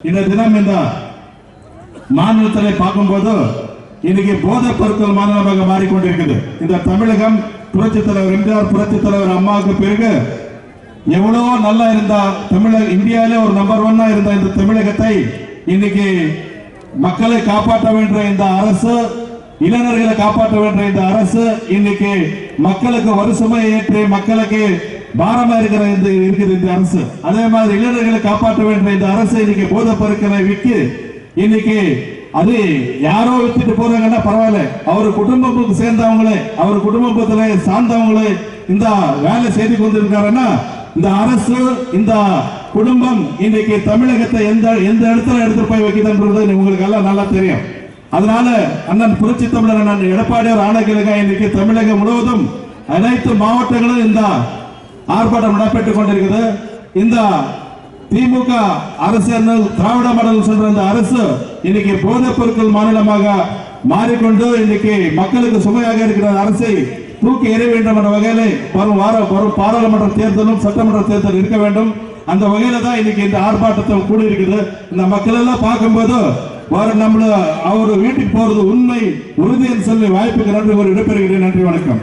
இந்த தினம் இந்த மாநிலத்திலே பார்க்கும்போது இன்னைக்கு போதை பொருட்கள் மாநிலமாக மாறிக்கொண்டிருக்குது. இந்த தமிழகம் புரட்சி தலைவர் எம்ஜிஆர் புரட்சி தலைவர் அம்மாவுக்கு பிறகு எவ்வளவோ நல்லா இருந்தா தமிழக இந்தியாவிலே ஒரு நம்பர் ஒன்னா இருந்த இந்த தமிழகத்தை இன்னைக்கு மக்களை காப்பாற்ற வேண்டிய இந்த அரசு இளைஞர்களை காப்பாற்ற வேண்டிய இந்த அரசு இன்னைக்கு மக்களுக்கு வருசமையை ஏற்றி மக்களுக்கு பாரமா இருக்கிற இந்த இருக்குது இந்த அரசு. அதே மாதிரி இளைஞர்களை காப்பாற்ற வேண்டிய இந்த அரசு இன்னைக்கு போதை பொருட்களை விற்று இன்னைக்கு அது யாரோ வித்துட்டு போறாங்கன்னா பரவாயில்ல. அவர் குடும்பத்துக்கு சேர்ந்தவங்களே அவர் குடும்பத்துல சார்ந்தவங்களே இந்த வேலை செய்து கொண்டிருக்காருன்னா இந்த அரசு இந்த குடும்பம் இன்னைக்கு தமிழகத்தை எந்த எந்த இடத்துல எடுத்து போய் வைக்குதுன்றது உங்களுக்கு எல்லாம் நல்லா தெரியும். அதனால அண்ணன் புரட்சி தமிழர் அண்ணன் எடப்பாடியார் ஆணைகளுக்கு இன்னைக்கு தமிழகம் முழுவதும் அனைத்து மாவட்டங்களும் இந்த ஆர்ப்பாட்டம் நடைபெற்றுக் கொண்டிருக்குது இந்த திமுக அரசு திராவிட மாடல் சொல்ற அந்த அரசு இன்னைக்கு போதைப் பொருட்கள் மாநிலமாக மாறிக்கொண்டு இன்னைக்கு மக்களுக்கு சுமையாக இருக்கிற அரசை தூக்கி எறிய வேண்டும் என்ற வகையில வரும் வார வரும் பாராளுமன்ற தேர்தலும் சட்டமன்ற தேர்தல் இருக்க வேண்டும். அந்த வகையில தான் இன்னைக்கு இந்த ஆர்ப்பாட்டத்தை கூடி இருக்குது இந்த மக்கள் எல்லாம் பார்க்கும்போது வர நம்மள அவர் வீட்டுக்கு போறது உண்மை உறுதின்னு சொல்லி வாய்ப்புக்கு நன்றி ஒரு இடம்பெறுகிறேன் நன்றி வணக்கம்.